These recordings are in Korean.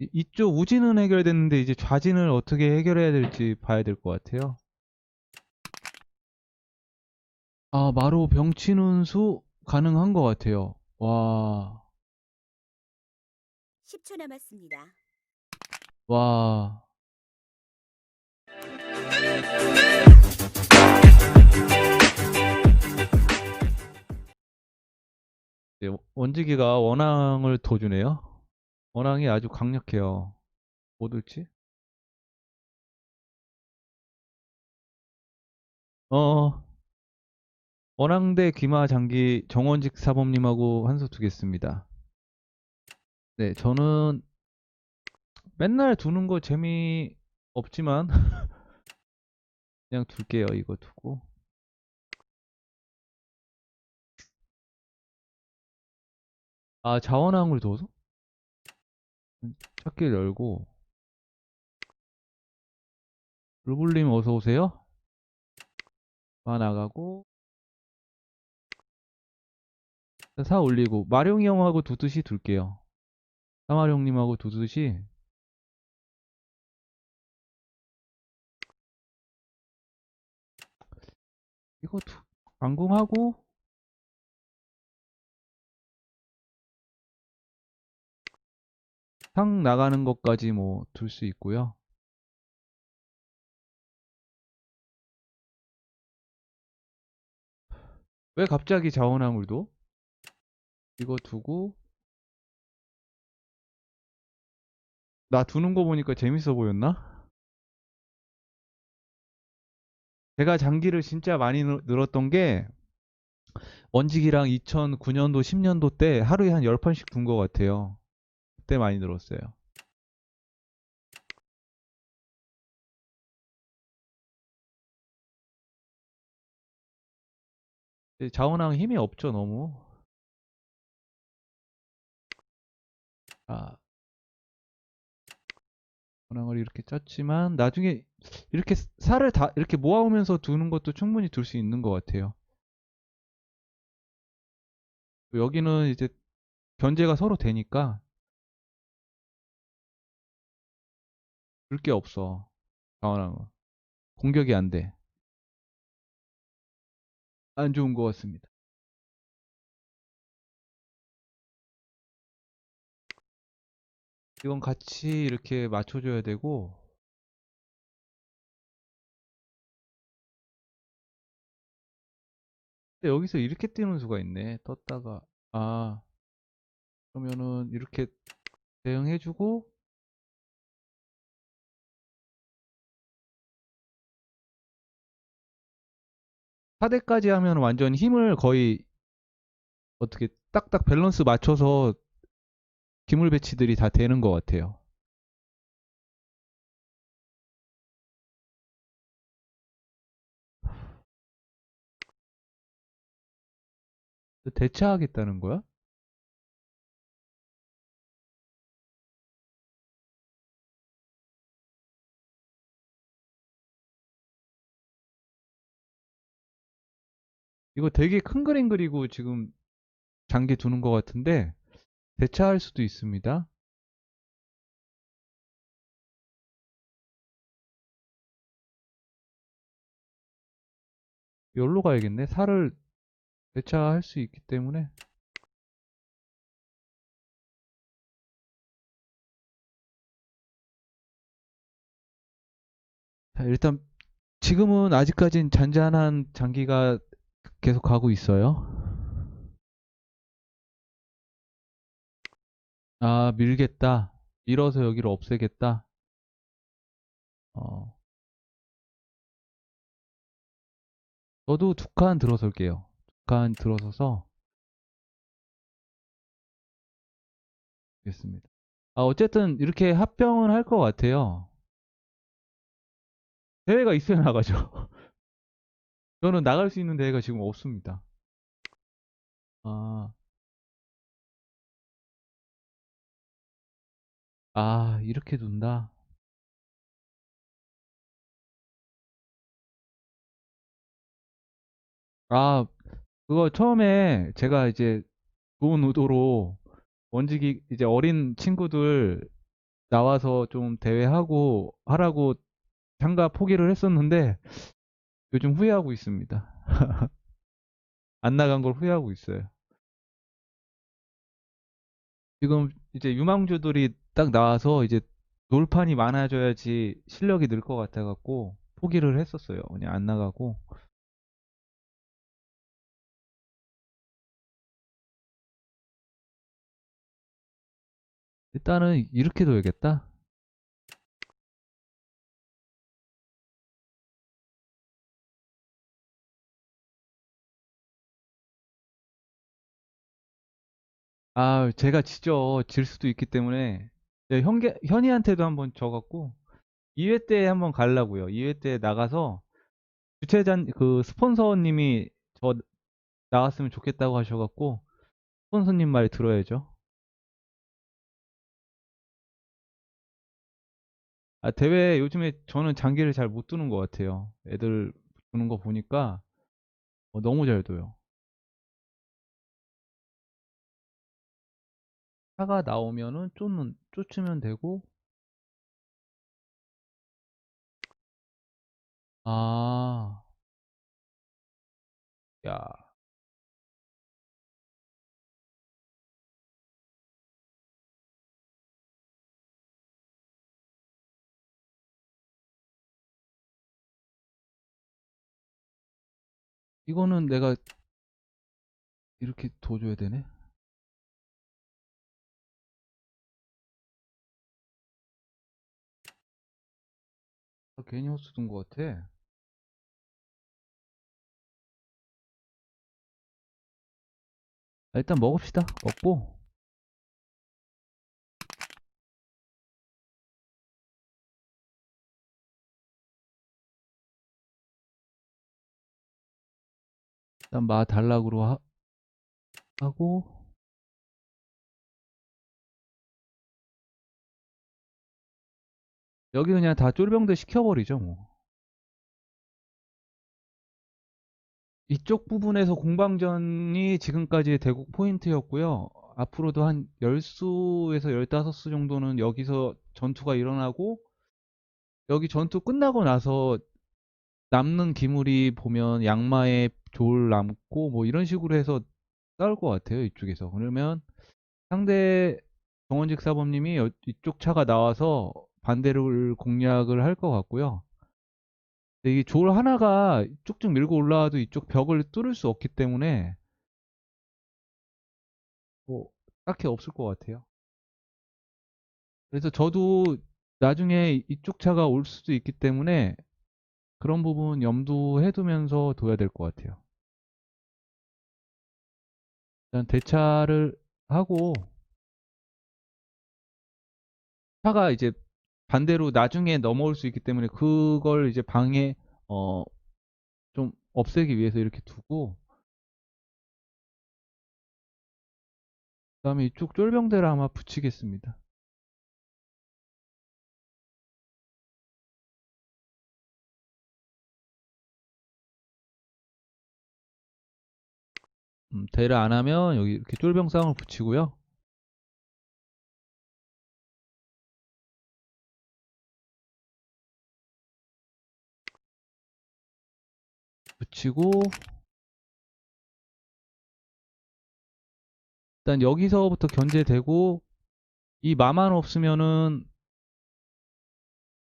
이- 이쪽 우진은 해결됐는데 이제 좌진을 어떻게 해결해야 될지 봐야 될 것 같아요. 아, 마로 병치는수 가능한 것 같아요. 와, 10초 남았습니다. 와. 네, 원지기가 원앙을 더 주네요. 원앙이 아주 강력해요. 뭐 들지? 어, 원앙대 귀마 장기 정원직 사범님하고 한수 두겠습니다. 네, 저는 맨날 두는 거 재미 없지만 그냥 둘게요. 이거 두고. 아, 자원항을 둬서? 음, 찾기를 열고. 루블님 어서 오세요. 마 나가고. 사 올리고. 마룡이 형하고 두듯이 둘게요. 사마룡님하고 두듯이. 이거 두, 강궁하고. 상 나가는 것까지 뭐 둘 수 있고요. 왜 갑자기 자원화물도? 이거 두고 나 두는 거 보니까 재밌어 보였나? 제가 장기를 진짜 많이 늘- 늘었던 게 원직이랑 2009년도, 10년도 때 하루에 한 10판씩 둔 것 같아요. 그때 많이 늘었어요. 근데 자원왕 힘이 없죠, 너무. 아, 자원왕을 이렇게 짰지만 나중에 이렇게 살을 다 이렇게 모아오면서 두는 것도 충분히 둘 수 있는 것 같아요. 여기는 이제 견제가 서로 되니까 줄 게 없어. 자원왕은. 공격이 안 돼. 안 좋은 것 같습니다. 이건 같이 이렇게 맞춰줘야 되고, 근데 여기서 이렇게 뛰는 수가 있네. 떴다가, 아, 그러면은 이렇게 대응해주고, 사대까지 하면 완전 힘을 거의 어떻게 딱딱 밸런스 맞춰서 기물 배치들이 다 되는 것 같아요. 대차하겠다는 거야? 이거 되게 큰 그림 그리고 지금 장기 두는 것 같은데 대차할 수도 있습니다. 여기로 가야겠네. 살을 대차할 수 있기 때문에 자, 일단 지금은 아직까진 잔잔한 장기가 계속 가고 있어요. 아, 밀겠다. 밀어서 여기를 없애겠다. 어. 저도 두 칸 들어설게요. 두 칸 들어서서 겠습니다. 아, 어쨌든 이렇게 합병은 할 것 같아요. 대회가 있어야 나가죠. 저는 나갈 수 있는 대회가 지금 없습니다. 아, 아, 이렇게 둔다. 아, 그거 처음에 제가 이제 좋은 의도로 원직이 이제 어린 친구들 나와서 좀 대회하고 하라고 참가 포기를 했었는데 요즘 후회하고 있습니다. 안 나간 걸 후회하고 있어요. 지금 이제 유망주들이 딱 나와서 이제 놀판이 많아져야지 실력이 늘 것 같아갖고 포기를 했었어요. 그냥 안 나가고. 일단은 이렇게 둬야겠다. 아, 제가 지죠. 질 수도 있기 때문에 네, 현계, 현이한테도 한번 져갖고 2회 때 한번 가려고요. 2회 때 나가서 주최자 그 스폰서님이 저 나갔으면 좋겠다고 하셔갖고 스폰서님 말 들어야죠. 아, 대회 요즘에 저는 장기를 잘 못 두는 것 같아요. 애들 두는 거 보니까 어, 너무 잘 둬요. 차가 나오면은 쫓는, 쫓으면 되고, 아, 야, 이거는 내가 이렇게 둬줘야 되네? 아, 괜히 호수 둔 것 같아. 아, 일단 먹읍시다. 먹고, 일단 마 단락으로 하, 하고, 여기 그냥 다 쫄병들 시켜버리죠, 뭐. 이쪽 부분에서 공방전이 지금까지의 대국 포인트였고요. 앞으로도 한 10수에서 15수 정도는 여기서 전투가 일어나고, 여기 전투 끝나고 나서 남는 기물이 보면 양마에 졸 남고 뭐 이런 식으로 해서 싸울 것 같아요 이쪽에서 그러면 상대 정원직 사범님이 여- 이쪽 차가 나와서 반대를 공략을 할 것 같고요. 이게 졸 하나가 쭉쭉 밀고 올라와도 이쪽 벽을 뚫을 수 없기 때문에 뭐 딱히 없을 것 같아요. 그래서 저도 나중에 이쪽 차가 올 수도 있기 때문에 그런 부분 염두해 두면서 둬야 될 것 같아요. 일단 대차를 하고 차가 이제 반대로 나중에 넘어올 수 있기 때문에 그걸 이제 방해 어좀 없애기 위해서 이렇게 두고 그 다음에 이쪽 쫄병대를 아마 붙이겠습니다. 음, 대를 안 하면 여기 이렇게 쫄병상을 붙이고요. 붙이고 일단 여기서부터 견제되고 이 마만 없으면은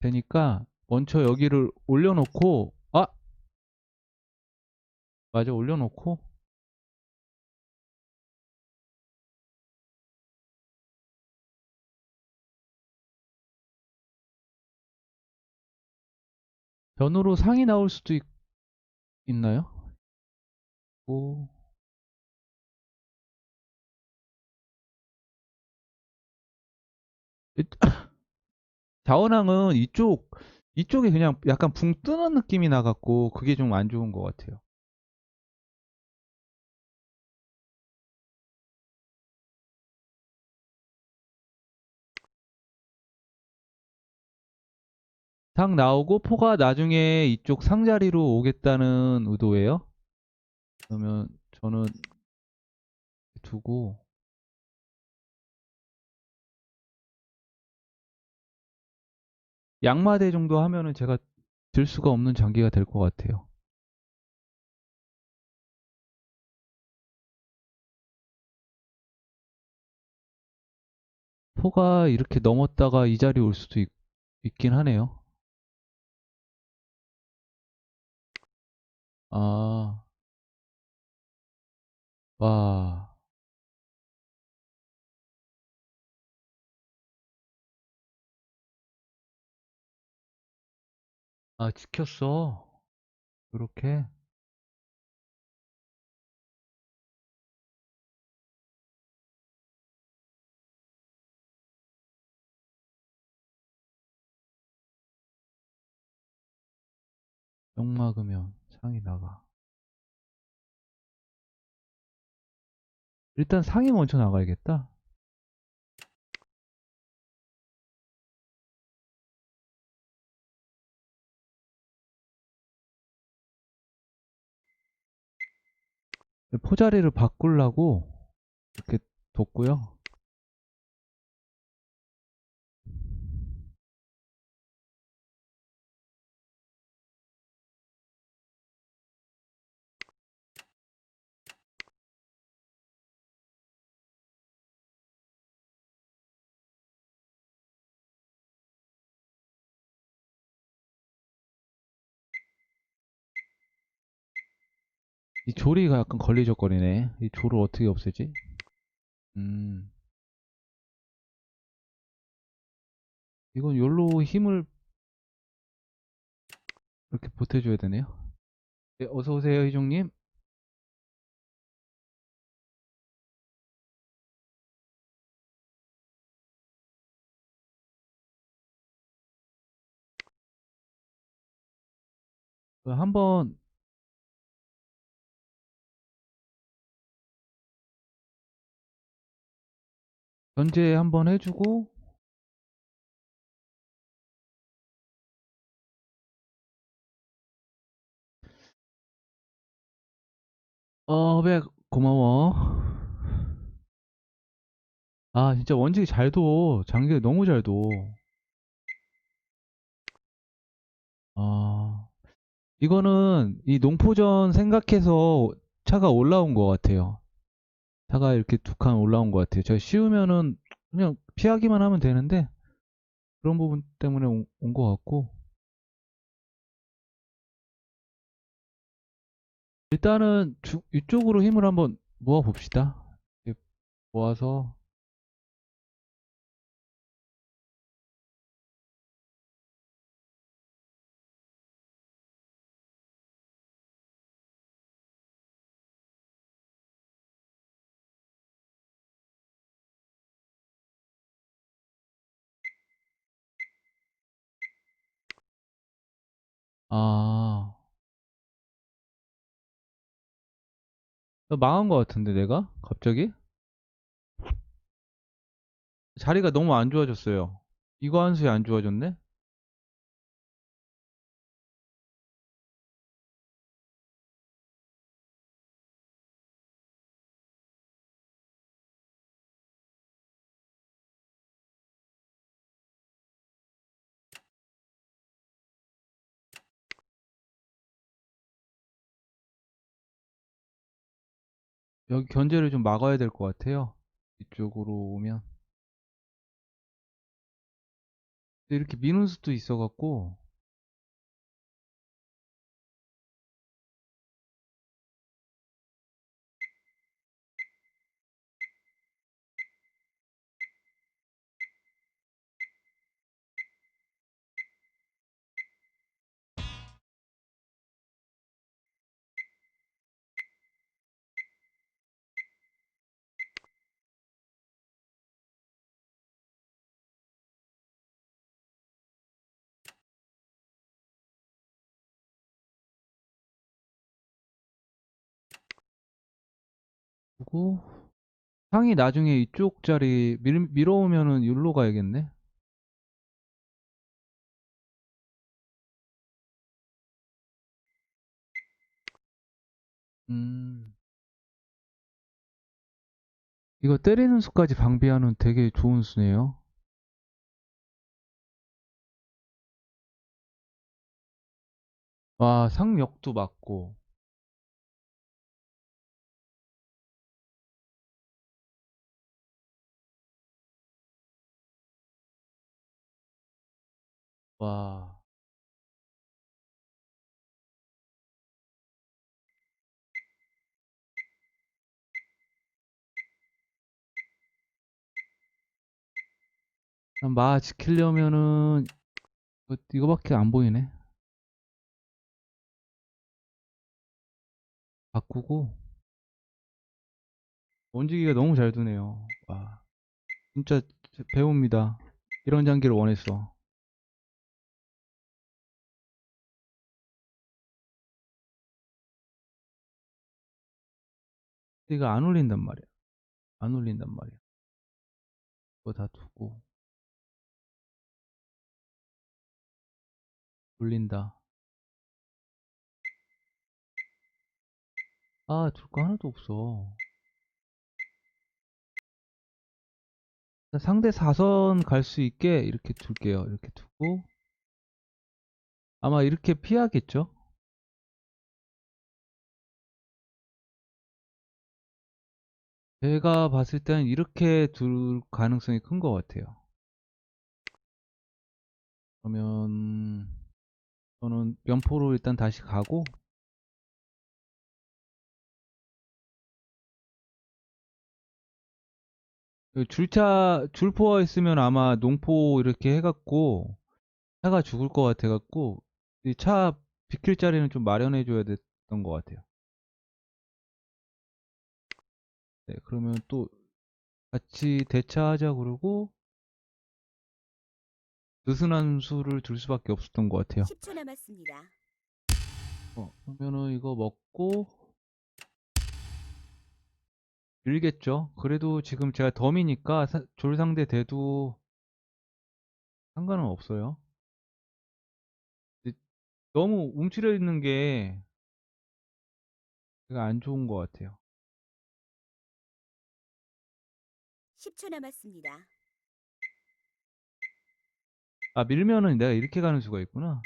되니까 먼저 여기를 올려놓고 아! 맞아 올려놓고. 변으로 상이 나올 수도 있, 있나요? 오. 일- 자원항은 이쪽 이쪽에 그냥 약간 붕 뜨는 느낌이 나갖고 그게 좀 안 좋은 것 같아요. 상 나오고 포가 나중에 이쪽 상자리로 오겠다는 의도예요. 그러면 저는 두고 양마대 정도 하면은 제가 들 수가 없는 장기가 될 것 같아요. 포가 이렇게 넘었다가 이 자리 올 수도 있, 있긴 하네요. 아, 와, 아, 지켰어. 이렇게. 역 막으면 상이 나가. 일단 상이 먼저 나가야겠다. 포자리를 바꾸려고 이렇게 뒀고요. 이 조리가 약간 걸리적거리네. 이 조를 어떻게 없애지? 음, 이건 열로 힘을 이렇게 보태줘야 되네요. 네, 어서 오세요, 희종님. 그 한번 견제 한번 해주고 어, 배 고마워. 아, 진짜 원직이 잘 둬. 장기가 너무 잘 둬. 아, 이거는 이 농포전 생각해서 차가 올라온 것 같아요. 차가 이렇게 두 칸 올라온 것 같아요. 제가 씌우면은 그냥 피하기만 하면 되는데 그런 부분 때문에 온 것 같고 일단은 주- 이쪽으로 힘을 한번 모아 봅시다. 모아서 아, 나 망한 것 같은데 내가 갑자기 자리가 너무 안 좋아졌어요. 이거 한 수에 안 좋아졌네? 여기 견제를 좀 막아야 될 것 같아요. 이쪽으로 오면. 이렇게 미는 수도 있어 갖고, 그리고 상이 나중에 이쪽 자리 밀, 밀어오면은 여기로 가야겠네. 음, 이거 때리는 수까지 방비하는 되게 좋은 수네요. 와, 상역도 맞고. 와, 마 지키려면은 이거- 이거밖에 안 보이네. 바꾸고 원지기가 너무 잘 두네요. 와, 진짜 배웁니다. 이런 장기를 원했어. 이거 안 울린단 말이야. 안 울린단 말이야. 이거 다 두고 울린다. 아, 둘 거 하나도 없어. 상대 4선 갈 수 있게 이렇게 둘게요. 이렇게 두고 아마 이렇게 피하겠죠? 제가 봤을 때는 이렇게 둘 가능성이 큰 것 같아요. 그러면 저는 면포로 일단 다시 가고 그 줄차 줄포가 있으면 아마 농포 이렇게 해갖고 차가 죽을 것 같아갖고 이차 비킬 자리는 좀 마련해 줘야 됐던 것 같아요. 네, 그러면 또 같이 대차하자 그러고 느슨한 수를 둘 수밖에 없었던 것 같아요. 10초 남았습니다. 어, 그러면은 이거 먹고 밀겠죠. 그래도 지금 제가 덤이니까 사- 졸 상대 돼도 상관은 없어요. 너무 움츠려 있는 게 제가 안 좋은 것 같아요. 10초 남았습니다. 아, 밀면은 내가 이렇게 가는 수가 있구나.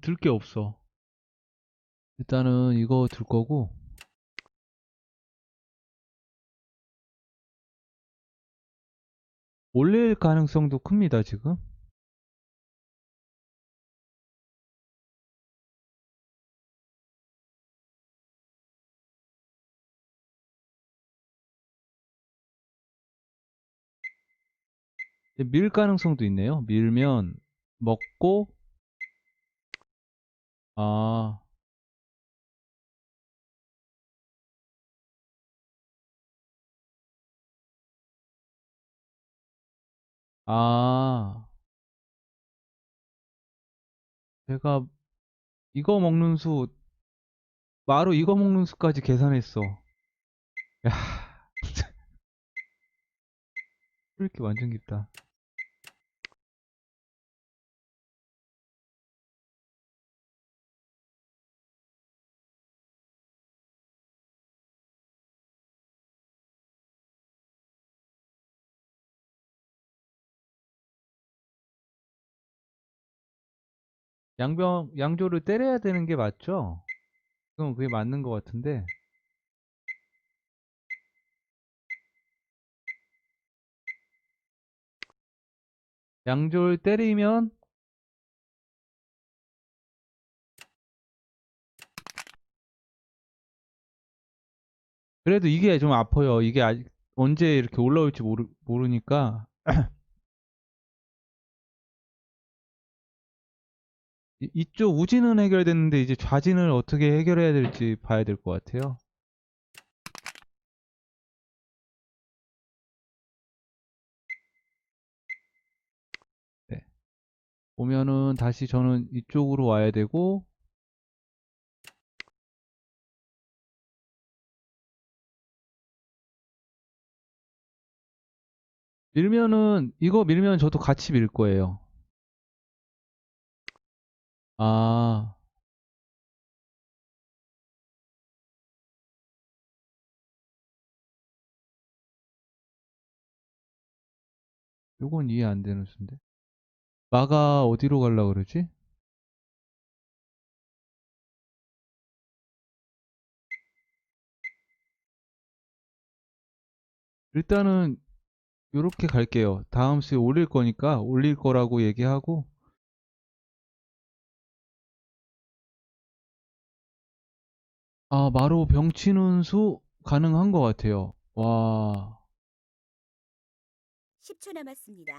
들 게 없어. 일단은 이거 들 거고. 올릴 가능성도 큽니다, 지금. 밀 가능성도 있네요. 밀면 먹고 아, 아, 제가 이거 먹는 수, 마루 이거 먹는 수까지 계산했어. 야, 이렇게 완전 깊다. 양병, 양조를 때려야 되는 게 맞죠? 그럼 그게 맞는 것 같은데. 양조를 때리면 그래도 이게 좀 아파요. 이게 아직 언제 이렇게 올라올지 모르, 모르니까 이쪽 우진은 해결됐는데 이제 좌진을 어떻게 해결해야 될지 봐야 될 것 같아요. 네. 보면은 다시 저는 이쪽으로 와야 되고 밀면은 이거 밀면 저도 같이 밀 거예요. 아, 요건 이해 안 되는 수인데. 마가 어디로 갈라 그러지? 일단은 요렇게 갈게요. 다음 수에 올릴 거니까 올릴 거라고 얘기하고 아, 마로 병치는 수 가능한 것 같아요. 와, 10초 남았습니다.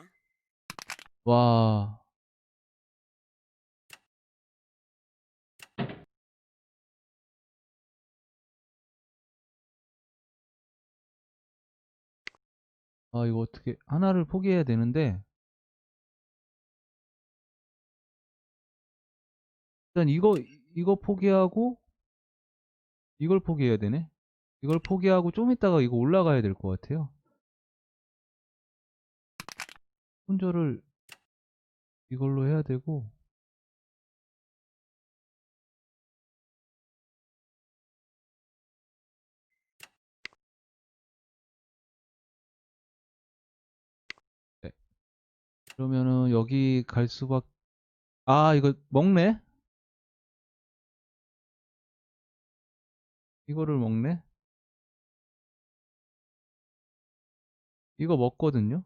와. 아, 이거 어떻게, 하나를 포기해야 되는데, 일단 이거, 이거 포기하고, 이걸 포기해야 되네? 이걸 포기하고 좀 이따가 이거 올라가야 될 것 같아요. 손절을 이걸로 해야 되고, 네. 그러면은 여기 갈 수밖, 아, 이거 먹네? 이거를 먹네? 이거 먹거든요?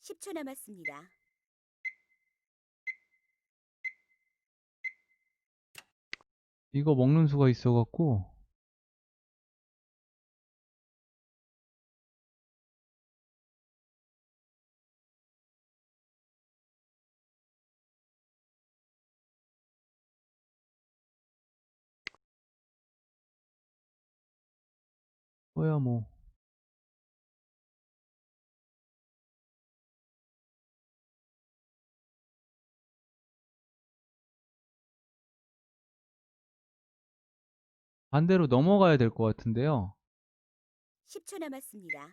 10초 남았습니다. 이거 먹는 수가 있어갖고, 뭐야 뭐. 반대로 넘어가야 될 것 같은데요. 10초 남았습니다.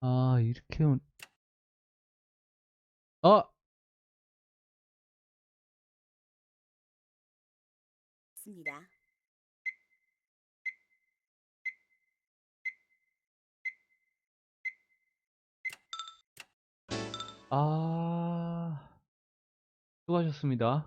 아, 이렇게, 온- 아! 습니다. 아, 수고하셨습니다.